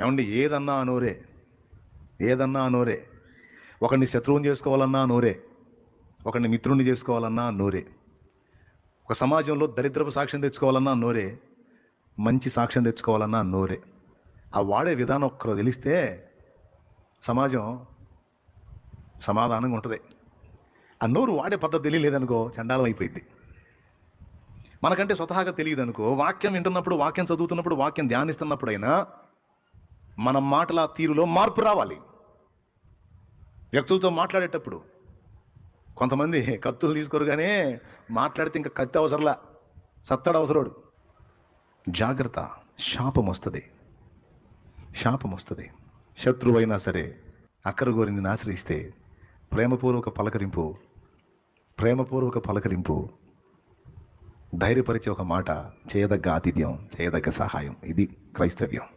ఏమండి ఏదన్నా అనోరే. ఏదన్నా అనోరే. ఒకరిని శత్రువుని చేసుకోవాలన్నా నోరే ఒకరిని మిత్రుణ్ణి చేసుకోవాలన్నా నోరే ఒక సమాజంలో దరిద్రపు సాక్ష్యం తెచ్చుకోవాలన్నా నోరే మంచి సాక్ష్యం తెచ్చుకోవాలన్నా నోరే ఆ వాడే విధానం ఒక్కరు తెలిస్తే సమాజం సమాధానంగా ఉంటుంది. ఆ నోరు వాడే పద్ధతి తెలియలేదనుకో చండాలం అయిపోయింది మనకంటే స్వతహాగా తెలియదు అనుకో వాక్యం వింటున్నప్పుడు వాక్యం చదువుతున్నప్పుడు వాక్యం ధ్యానిస్తున్నప్పుడైనా మన మాటల తీరులో మార్పు రావాలి. వ్యక్తులతో మాట్లాడేటప్పుడు కొంతమంది కత్తులు తీసుకోరుగానే మాట్లాడితే ఇంకా కత్తి అవసరంలా. సత్తాడు అవసరాడు. జాగ్రత్త శాపం వస్తుంది. శాపం వస్తుంది. శత్రువైనా సరే అక్కరగోరిని ఆశ్రయిస్తే ప్రేమపూర్వక పలకరింపు ప్రేమపూర్వక పలకరింపు ధైర్యపరిచే ఒక మాట చేయదగ్గ ఆతిథ్యం చేయదగ్గ సహాయం. ఇది క్రైస్తవ్యం.